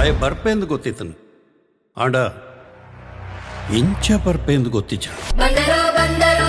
ಬಾಯ ಬರ್ಪೆಂದು ಗೊತ್ತಿತ್ತನು ಆಂಡ ಇಂಚ ಬರ್ಪೆಂದು ಗೊತ್ತಿಚ್ಚ ಬಂದರೋ ಬಂದರೋ